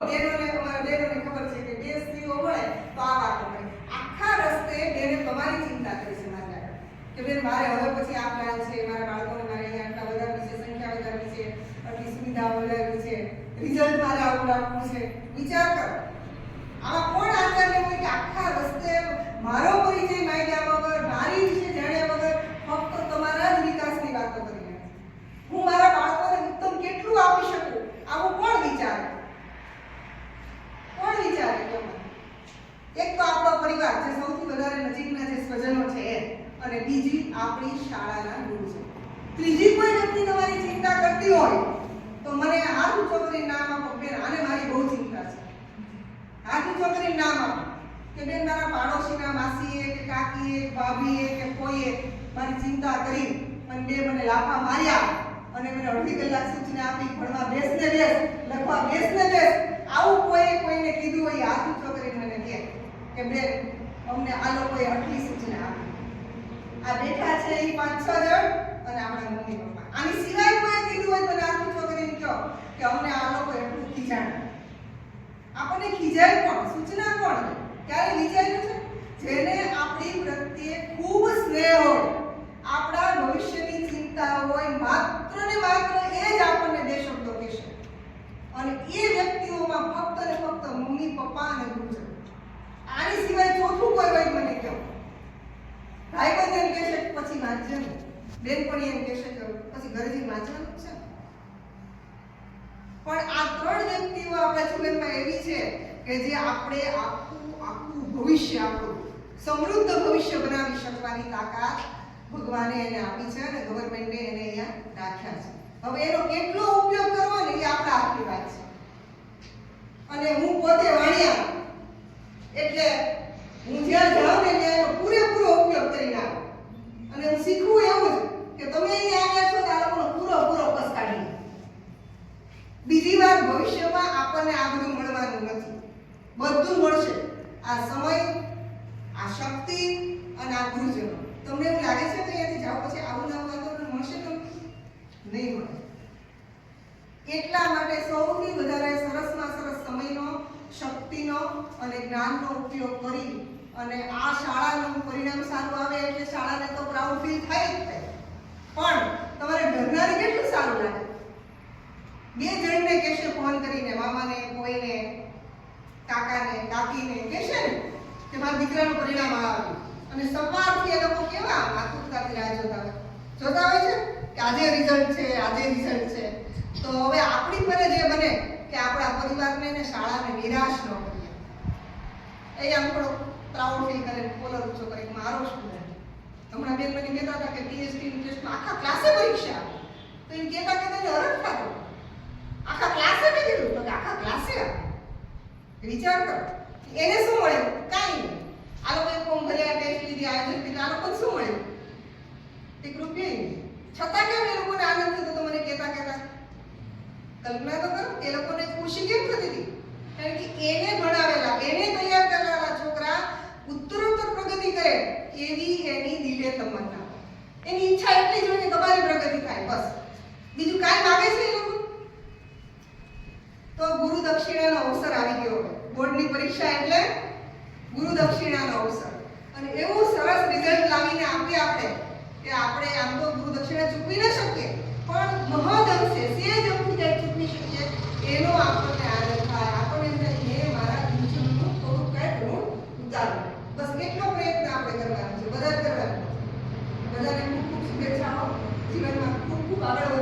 બહેનોને અમારા બેનોને ખબર છે કે બે સ્ત્રીઓ મળે તો આ વાતો કરે. આખા રસ્તે બેને તમારી ચિંતા કરી છે મારી. કે બેન, મારે હવે પછી આ પ્લાન છે, મારા બાળકોને મારે અહીંયા આટલા વધારવી છે સંખ્યા વધારવી છે, આટલી સુવિધા વધારવી છે રિઝલ્ટ મારે આવું રાખવું છે. વિચાર કરો. આમાં કોણ આચાર્ય હોય કે આખા રસ્તે મારો પરિચય માહિતી વગર મારી વિશે જાણ્યા વગર ફક્ત તમારા જ વિકાસની વાતો કરી રહ્યા છે. હું મારા બાળકોને ઉત્તમ કેટલું આપી શકું આવું કોણ વિચારે કોણ વિચારે કહો મને? એક તો આપણો પરિવાર જે સૌથી વધારે નજીકના જે સ્વજનો છે અને બીજી આપણી શાળાના ગુરુજનો ત્રીજી કોઈ વ્યક્તિ તમારી ચિંતા કરતી હોય, તો મને હાથ ઊંચો કરીને નામ આપો. બેન, આને મારી બહુ ચિંતા છે. હાથ ઊંચો નામ આપો. કે બેન, મારા પાડોશીના માસીએ કે કાકીએ કે ભાભીએ કે કોઈએ મારી ચિંતા કરી, અને બે મને લાફા માર્યા, અને મને અડધી કલાક સૂચના આપી, ભણવા બેસને બેસ, લખવા બેસને બેસ. આવું કોઈ કોઈને કીધું હોય હાથ ઊંચો કરીને મને કહે. કે બેન, અમને આ લોકોએ આટલી સૂચના આપી. આ બેઠા છે એ પાંચ છ જણ અને આપણા મમ્મી પપ્પા. આની સિવાય કોઈ કીધું હોય તો હાથ છોકરીને કહો કે અમને આ લોકો એટલું ખીજાણ આપણને ખીજાય કોણ? સૂચના કોણ? ક્યારે વિચાર્યું છે? જેને આપણી પ્રત્યે ખૂબ સ્નેહ હોય. આપણા ભવિષ્યની ચિંતા હોય, માત્ર ને માત્ર એ જ આપણને બે શબ્દો કહેશે. અને એ વ્યક્તિઓમાં ફક્ત ને ફક્ત મમ્મી, પપ્પા અને ગુરુજન. આની સિવાય ચોથું કોઈ હોય મને કહો. ભાઈબંધ એમ કહેશે પછી વાંચજે બેન બેનપણી એમ કહેશે કે પછી ઘરેથી વાંચવાનું છે. પણ આ ત્રણ વ્યક્તિઓ આપણા જીવનમાં એવી છે કે જે આપણે આખું આખું ભવિષ્ય, આપણું સમૃદ્ધ ભવિષ્ય બનાવી શકવાની તાકાત ભગવાને એને આપી છે અને ગવર્મેન્ટે એને અહીંયા રાખ્યા છે. હવે એનો કેટલો ઉપયોગ કરવો ને એ આપણા હાથની વાત છે. અને હું પોતે વાણિયા એટલે હું જ્યાં જાઉં ને ત્યાં એનો પૂરેપૂરો ઉપયોગ કરીને આવું અને હું શીખવું એવું જ કે તમે અહીંયા આવ્યા છો તો આ લોકોનો પૂરો પૂરો કસ કાઢી લો. બીજી વાર ભવિષ્યમાં આપણને આ બધું મળવાનું નથી. બધું મળશે. આ સમય, આ શક્તિ અને આ ગુરુજનો. તમને એવું લાગે છે કે અહીંયાથી જાઓ પછી આવું નવું વાતાવરણ મળશે તો? નહીં મળે. એટલા માટે સૌથી વધારે સરસમાં સરસ સમયનો, શક્તિનો અને જ્ઞાનનો ઉપયોગ કરી અને આ શાળાનું પરિણામ સારું આવે એટલે શાળાને તો પ્રાઉડ ફીલ થાય જ થાય. પણ તમારે ઘરનાને કેટલું સારું લાગે? બે જણને કહેશે ફોન કરીને, મામાને, કોઈને, કાકાને, કાકીને કહેશે ને કે મારા દીકરાનું પરિણામ આવ્યું અને સવારથી એ લોકો કેવા? આતુરતાથી રાહ જોતા હોય. જોતા હોય છે કે આજે રિઝલ્ટ છે, આજે રિઝલ્ટ છે. તો હવે આપણી ફરજ એ બને કે આપણા પરિવારને ને શાળાને નિરાશ ન કરીએ. એ આમ થોડો પ્રાઉડ ફીલ કરે કોલર ઊંચો કરે મારો સ્ટુડન્ટ હમણાં બેન મને કહેતા હતા કે પીએચડી ઇન્ટરેસ્ટમાં આખા ક્લાસે પરીક્ષા તો એમ કહેતા કહેતા હરખ થતો આખા ક્લાસે મેં કીધું તો કે આખા ક્લાસે આપી. વિચાર કરો એને શું મળ્યું કાંઈ નહીં આ લોકોએ ફોર્મ ભર્યા ટેસ્ટ લીધી આયોજન કર્યું આ લોકોને શું મળ્યું એક રૂપિયા ય નહીં. છતાં કેમ એ લોકોને આનંદ થતો તો મને કહેતા કહેતા કલ્પના તો કરો એ લોકોને ખુશી કેમ થતી હતી કારણ કે એને ભણાવેલા એને તૈયાર કરેલા છોકરા ઉત્તરોત્તર પ્રગતિ કરે એવી એની દિલે તમન્ના એની ઈચ્છા એટલી જ હોય કે તમારી પ્રગતિ થાય બસ બીજું કાંઈ માગે છે એ લોકો તો દક્ષિણાનો અવસર આવી ગયો બોર્ડની પરીક્ષા એટલે ગુરુ દક્ષિણાનો અવસર. અને એવું સરસ રિઝલ્ટ લાવીને આપીએ આપણે કે આપણે આમ તો ગુરુ દક્ષિણા ચૂકવી ન શકીએ, પણ મહદ અંશે સેજ અંશથી કંઈક ચૂકવી શકીએ, એનો આપણને આનંદ થાય. આપણને એમ થાય હે, મારા ગુરુજનનું થોડુંક કંઈક ઋણ ઉતારો. બસ એટલો પ્રયત્ન આપણે કરવાનો છે? બધા જ કરવાનો બધાને ખૂબ ખૂબ શુભેચ્છાઓ. જીવનમાં ખૂબ ખૂબ આગળ